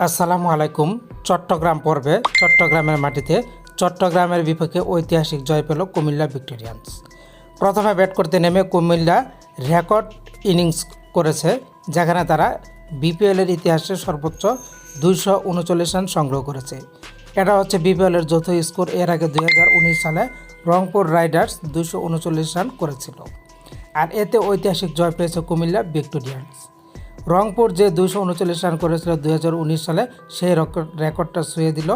আসসালামু আলাইকুম। চট্টগ্রাম পর্বে, চট্টগ্রামের মাটিতে, চট্টগ্রামের বিপক্ষে ঐতিহাসিক জয় পেল কুমিল্লা ভিক্টোরিয়ান্স। প্রথমে ব্যাট করতে নেমে কুমিল্লা রেকর্ড ইনিংস করেছে, যেখানে তারা বিপিএলের ইতিহাসে সর্বোচ্চ দুইশো উনচল্লিশ রান সংগ্রহ করেছে। এটা হচ্ছে বিপিএলের যৌথ স্কোর এর আগে দু হাজার উনিশ সালে রংপুর রাইডার্স দুইশো উনচল্লিশ রান করেছিল। আর এতে ঐতিহাসিক জয় পেয়েছে কুমিল্লা ভিক্টোরিয়ান্স। রংপুর যে দুইশো উনচল্লিশ রান করেছিল দু হাজার উনিশ সালে, সেই রেকর্ডটা ছুঁয়ে দিল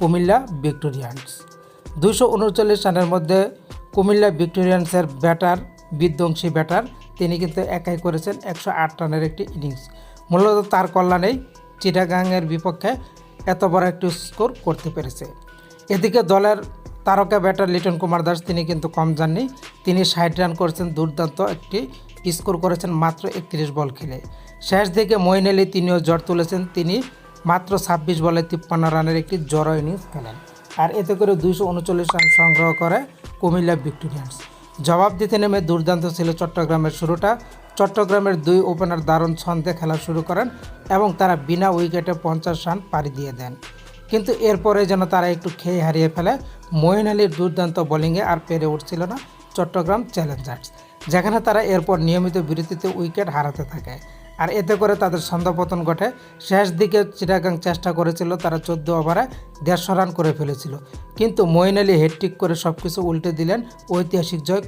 কুমিল্লা ভিক্টোরিয়ান্স। দুইশো উনচল্লিশ রানের মধ্যে কুমিল্লা ভিক্টোরিয়ান্সের ব্যাটার, বিধ্বংসী ব্যাটার, তিনি কিন্তু একাই করেছেন একশো আট রানের একটি ইনিংস। মূলত তার কল্যাণেই চিটাগাংয়ের বিপক্ষে এত বড় একটি স্কোর করতে পেরেছে। এদিকে দলের তারকা ব্যাটার লিটন কুমার দাস, তিনি কিন্তু কম যাননি তিনি ষাট রান করেছেন, দুর্দান্ত একটি স্কোর করেছেন মাত্র একত্রিশ বল খেলে। শেষ দিকে মঈন আলী তিনিও জ্বর তুলেছেন। তিনি মাত্র ছাব্বিশ বলে তিপ্পান্ন রানের একটি জড়ো ইনিংস খেলেন। আর এতে করে দুইশো উনচল্লিশ রান সংগ্রহ করে কুমিল্লা ভিক্টোরিয়ান্স। জবাব দিতে নেমে দুর্দান্ত ছিল চট্টগ্রামের শুরুটা। চট্টগ্রামের দুই ওপেনার দারুণ ছন্দে খেলা শুরু করেন এবং তারা বিনা উইকেটে পঞ্চাশ রান পাড়ি দিয়ে দেন। কিন্তু এরপরে যেন তারা একটু খেয়ে হারিয়ে ফেলে মঈন আলীর দুর্দান্ত বোলিংয়ে আর পেরে উঠছিল না চট্টগ্রাম চ্যালেঞ্জার্স যেখানে তারা এরপর নিয়মিত বিরতিতে উইকেট হারাতে থাকে। আর এতে করে তাদের সন্ধ্যাপতন ঘটে। শেষ দিকে চিটাগাং চেষ্টা করেছিল, তারা চোদ্দ ওভারে দেড়শো রান করে ফেলেছিল। কিন্তু মইন আলী হেডটিক করে সব কিছু উল্টে দিলেন ঐতিহাসিক জয়।